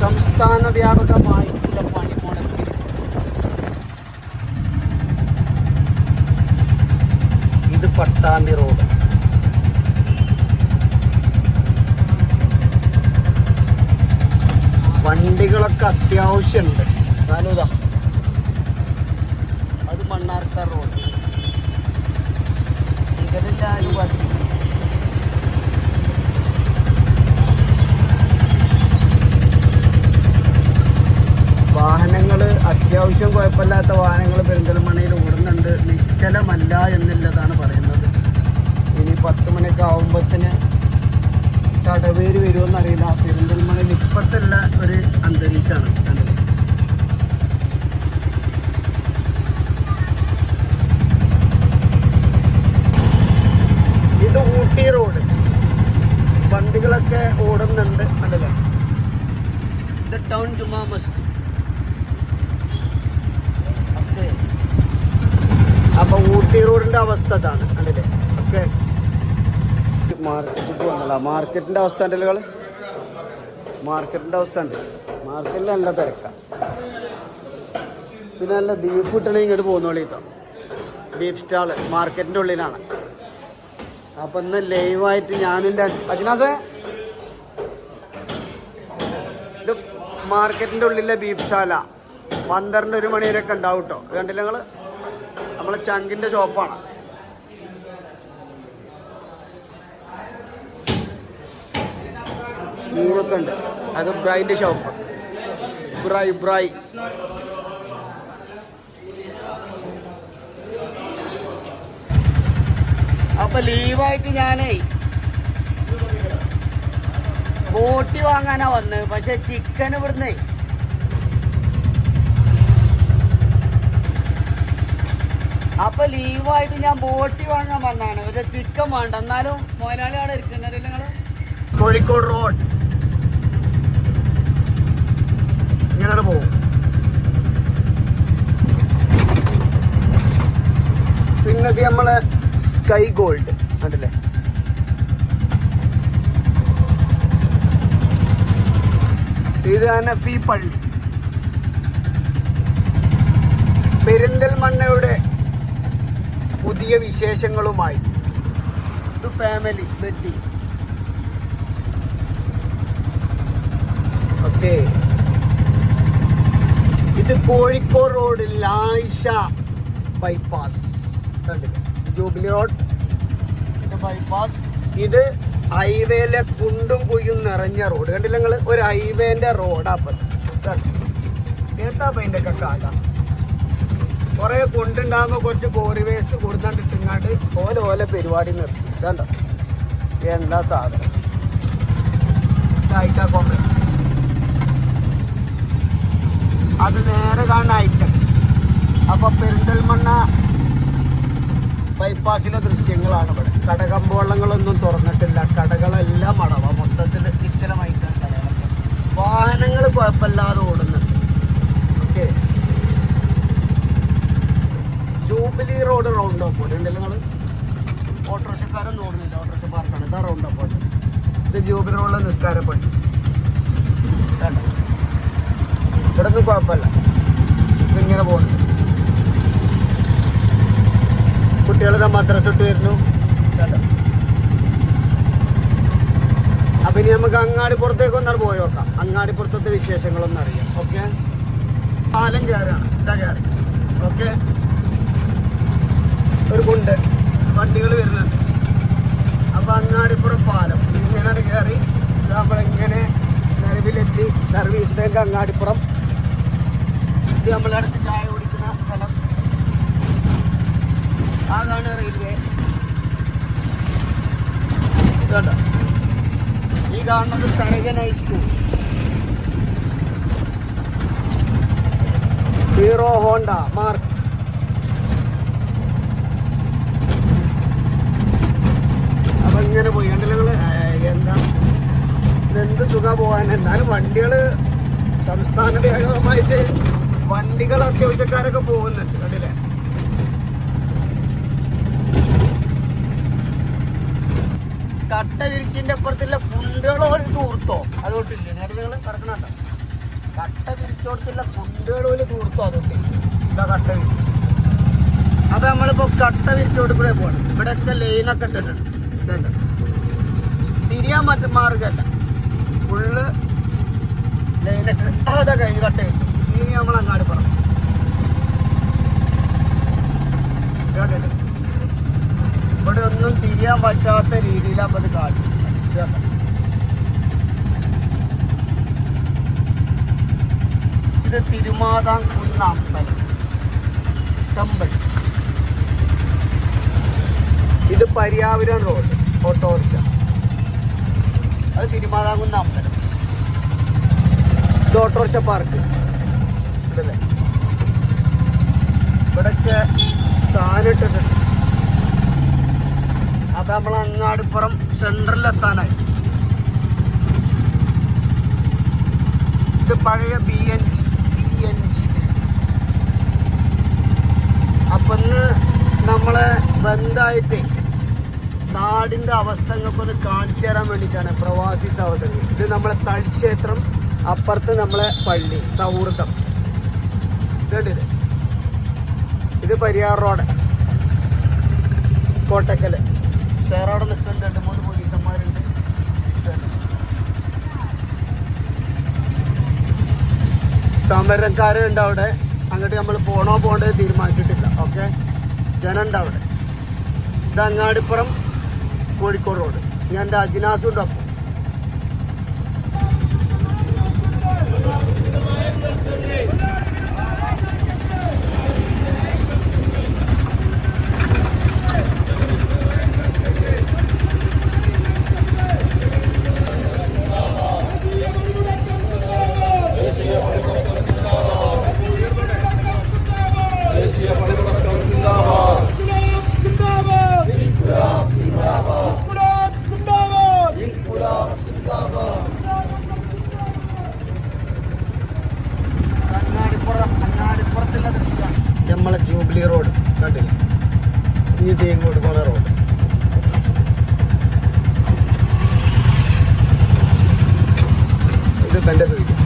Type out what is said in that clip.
സംസ്ഥാന വ്യാപകമായിട്ടുള്ള പണി മുടക്കി ഇത് പട്ടാമ്പി റോഡ്. വണ്ടികളൊക്കെ അത്യാവശ്യമുണ്ട്. അനുദ അത് മണ്ണാർക്കാർ റോഡ്. സിഗരറ്റ് ആരും വണ്ടി വാഹനങ്ങൾ കുഴപ്പമില്ലാത്ത വാഹനങ്ങൾ പെരിന്തൽമണ്ണയിൽ ഓടുന്നുണ്ട്. നിശ്ചലമല്ല എന്നുള്ളതാണ് പറയുന്നത്. ഇനി പത്ത് മണിയൊക്കെ ആകുമ്പോഴത്തിന് കടവേര് വരുമെന്നറിയില്ല. പെരിന്തൽമണ്ണയിൽ ഇപ്പത്തുള്ള ഒരു അന്തരീക്ഷമാണ് ഇത് ഊട്ടി റോഡ്. വണ്ടികളൊക്കെ ഓടുന്നുണ്ട് കണ്ടല്ലോ ടൗൺ ജുമാ മസ്ജിദ് ഓക്കെ അപ്പൊ ഊട്ടി റോഡിന്റെ അവസ്ഥ ഇതാണ് അല്ലേ? ഓക്കെ. മാർക്കറ്റിൽ അവസ്ഥ ഉണ്ടല്ലോ മാർക്കറ്റിന്റെ അവസ്ഥ ഉണ്ട്. മാർക്കറ്റിൽ നല്ല തിരക്ക. പിന്നെ നല്ല ബീഫ് കിട്ടണമെങ്കിൽ ഇങ്ങോട്ട് പോകുന്നോളി ബീഫ് സ്റ്റാൾ മാർക്കറ്റിന്റെ ഉള്ളിലാണ്. അപ്പൊ ഇന്ന് ലൈവായിട്ട് എന്റെ അജിനാസേ? ഇത് മാർക്കറ്റിന്റെ ഉള്ളിലെ ബീഫ് ശാല പന്ത്രണ്ട് ഒരു മണി വരെയൊക്കെ ഉണ്ടാവും കേട്ടോ കണ്ടില്ല നിങ്ങൾ നമ്മളെ ചങ്കിന്റെ ഷോപ്പാണ്. മീനൊക്കെ ഉണ്ട്. അത് ബ്രൈന്റെ ഷോപ്പ്. ബ്രൈ ബ്രൈ. അപ്പൊ ലീവായിട്ട് ഞാനേ ബോട്ടി വാങ്ങാനാ വന്നത്. പക്ഷെ ചിക്കൻ ഇവിടുന്ന് അപ്പൊ ലീവായിട്ട് ഞാൻ ബോട്ടി വാങ്ങാൻ വന്നാണ് പക്ഷെ ചിക്കൻ വേണ്ട. എന്നാലും മുതലാളി അവിടെ നിങ്ങൾ? കോഴിക്കോട് റോഡ്. ഇങ്ങനെ പോകും പിന്നെ ഇത് നമ്മളെ സ്കൈ ഗോൾഡ് കണ്ടില്ലേ? ഇത് തന്നെ ഫീ പള്ളി. പെരിന്തൽമണ്ണയുടെ പുതിയ വിശേഷങ്ങളുമായി. ഇത് ഫാമിലി വെട്ടി ഓക്കെ ഇത് കോഴിക്കോട് റോഡ് ലായിഷ ബൈപ്പാസ് കണ്ടില്ലേ? ജൂബിലി റോഡ് ഇത് ബൈപ്പാസ് ഇത് ഹൈവേയിലെ കുണ്ടും കുയ്യും നിറഞ്ഞ റോഡ് കണ്ടില്ല നിങ്ങൾ ഒരു ഹൈവേന്റെ റോഡാ കേട്ടാ അതിന്റെ ഒക്കെ കാലം കുറെ കൊണ്ടുണ്ടാകുമ്പോൾ കുറച്ച് കോറി വേസ്റ്റ് കൊടുത്തിട്ടിങ്ങാണ്ട് ഓല ഓല പരിപാടി നിർത്തി. ഇതാണ്ടോ? എന്താ സാധനം? ഐഷ കോംപ്ലക്സ് അത് നേരെ കാണുന്ന ഐറ്റക്സ് അപ്പൊ പെരിന്തൽമണ്ണ ബൈപ്പാസിലെ ദൃശ്യങ്ങളാണ് ഇവിടെ. കടകമ്പോളങ്ങളൊന്നും തുറന്നിട്ടില്ല. കടകളെല്ലാം അടവ. മൊത്തത്തിൽ നിശ്ചലമായിട്ടാണ് കടകളൊക്കെ. വാഹനങ്ങൾ കുഴപ്പമില്ലാതെ ഓടുന്നുണ്ട് okay jubilee road round off ഉണ്ടല്ലോ നിങ്ങൾ ഓട്ടോറിക്ഷക്കാരൊന്നും ഓടുന്നില്ല ഓട്ടോറിക്ഷ പാർക്കാണ് ഇതാ റൗണ്ട് ഓഫ് ഇത് ജൂബിലി റോഡിൽ നിസ്കാരപ്പെട്ടു കണ്ടോ? ഇവിടെ ഒന്നും കുഴപ്പമില്ല ഇങ്ങനെ പോകുന്നു കുട്ടികൾ മദ്രസ ഇട്ട് വരുന്നു. കണ്ടോ? അപ്പൊ ഇനി നമുക്ക് അങ്ങാടിപ്പുറത്തേക്ക് ഒന്നാണ് പോയി നോക്കാം. അങ്ങാടിപ്പുറത്തെ വിശേഷങ്ങളൊന്നും അറിയാം. ഓക്കെ? പാലം കയറാണ് ഇതാ കയറി. ഓക്കെ? ഒരു കുണ്ട് വണ്ടികൾ വരുന്നുണ്ട്. അപ്പൊ അങ്ങാടിപ്പുറം പാലം. ഇങ്ങനെ കയറി നമ്മളിങ്ങനെ നിലവിലെത്തി. സർവീസ് ബാങ്ക് അങ്ങാടിപ്പുറം ഇത് നമ്മളടുത്ത് ചായ കുടിക്കുന്ന സ്ഥലം. അതാണ് റെയിൽവേ ഈ കാണുന്നത് Tharakan high school Hero Honda mark അപ്പൊ ഇങ്ങനെ പോയി. കണ്ടില്ല എന്താ? ഇതെന്ത് സുഖ പോകാൻ എന്നാലും വണ്ടികൾ സംസ്ഥാന വ്യാപകമായിട്ട് വണ്ടികൾ അത്യാവശ്യക്കാരൊക്കെ പോകുന്നുണ്ട്. കണ്ടില്ലേ? കട്ട വിരിച്ചിന്റെ അപ്പുറത്തുള്ള പുണ്ടുകളോ തൂർത്തോ? അതുകൊണ്ടില്ലേ നേരെ നിങ്ങൾ കിടക്കണുണ്ടോ? കട്ട വിരിച്ചോടത്തുള്ള പുണ്ടുകളോ തൂർത്തോ അതുകൊണ്ട് കട്ട വിരിച്ചു അപ്പൊ നമ്മളിപ്പോ കട്ട വിരിച്ചോട് കൂടെ പോകണം ഇവിടെയൊക്കെ ലൈനൊക്കെ ഇട്ടിട്ടുണ്ട്. ഇതുണ്ട്. തിരിയാൻ മറ്റു മാർഗമല്ല. ഫുള്ള് അതാ കഴിഞ്ഞ് കട്ട് വെച്ചു. ഇനി നമ്മൾ അങ്ങാടി പറഞ്ഞു ഇവിടെ ഒന്നും തിരിയാൻ പറ്റാത്ത രീതിയിലാണ് അത് കാട്ടി ഇത് തിരുമാതാം കുന്നമ്പലം ടെമ്പിൾ. ഇത് പരിയാപുരം റോഡ്. ഓട്ടോറിക്ഷ. അത് തിരുമാറാകുന്ന അമ്പലം ഇത് ഓട്ടോറിക്ഷ പാർക്ക്. ഇതല്ലേ? ഇവിടൊക്കെ സാധനം ഇട്ടിട്ടുണ്ട് അപ്പൊ നമ്മൾ അങ്ങാടിപ്പുറം സെൻട്രലിൽ എത്താനായി ഇത് പഴയ B N G B N G അപ്പൊ ഇന്ന് നമ്മളെ ബന്ധായിട്ട് നാടിന്റെ അവസ്ഥ ഒന്ന് കാണിച്ചു തരാൻ വേണ്ടിയിട്ടാണ് പ്രവാസി സഹോദരങ്ങൾ ഇത് നമ്മളെ തളിക്ഷേത്രം അപ്പുറത്ത് നമ്മളെ പള്ളി സൗഹൃദം. ഇതുണ്ട് ഇത്. പരിയാർ റോഡ്. കോട്ടക്കൽ. ഷെയറോടെ നിൽക്കുന്നുണ്ട്. രണ്ട് മൂന്ന് പോലീസന്മാരുണ്ട്. സമരക്കാരുണ്ട് അവിടെ. അങ്ങോട്ട് നമ്മൾ പോണോ പോണ്ടേ തീരുമാനിച്ചിട്ടില്ല. ഓക്കെ? ജനുണ്ട് അവിടെ. ഇത് അങ്ങാടിപ്പുറം കോഴിക്കോട് റോഡ് ഞാൻ എന്റെ അജിനാസും റോഡ്. കണ്ടില്ല? ഈ ഇങ്ങോട്ട് പോണ റോഡ്. ഇത് തന്റെ സ്ഥിതിക്ക്